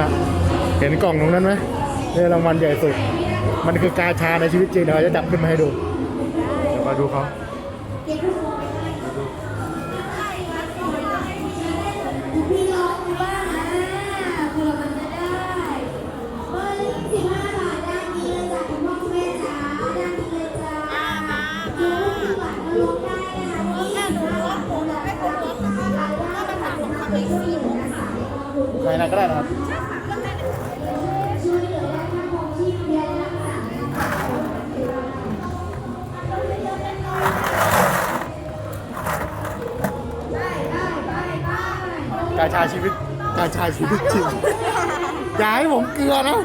เนี่ยเห็นกล่องตรงนั้นไหมเนี่รางวัลใหญ่สุด มันคือกาชาในชีวิตจริงเดี๋ยวเราจะจับขึ้นมาให้ดูเดี๋ยวมาดูเขาใครนะก็ได้นะครับกาชาชีวิตกาชาชีวิตจริงอย่าให้ผมเกลือนะ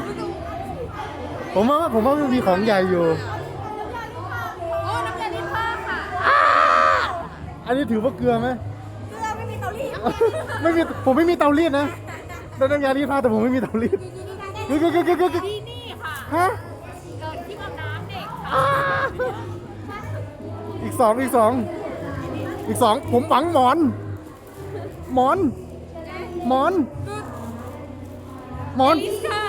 ผมว่าผมว่ามันมีของใหญ่อยู่ โอ้น้ำยาดินผ้าค่ะอันนี้ถือว่าเกลือไหมเกลือไม่มีเตารีด ไม่มีผมไม่มีเตารีดนะ ต่น้ำยารีดผ้าแต่ผมไม่มีเตารีดกึกกึกกึกกึกกึกกึกที่นี่ค่ะ ฮะ เกิดที่ห้อน้ำเด็กอีกสองอีกสองอีกสองผมหวังหมอน หมอน หมอน หมอน ลิสค่ะ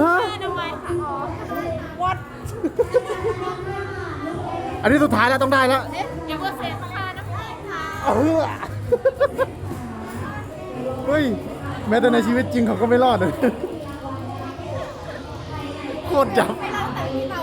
ฮะ เพื่อนทำไมอ๋อวัดอันนี้สุดท้ายแล้วต้องได้แล้วเอ๊ะอย่าเพิ่งเซ็นค่ะน้ำเงินค่ะ เออ เฮ้ย แม้แต่ในชีวิตจริงเขาก็ไม่รอดเลยโคตรจับเราแต่ที่เรา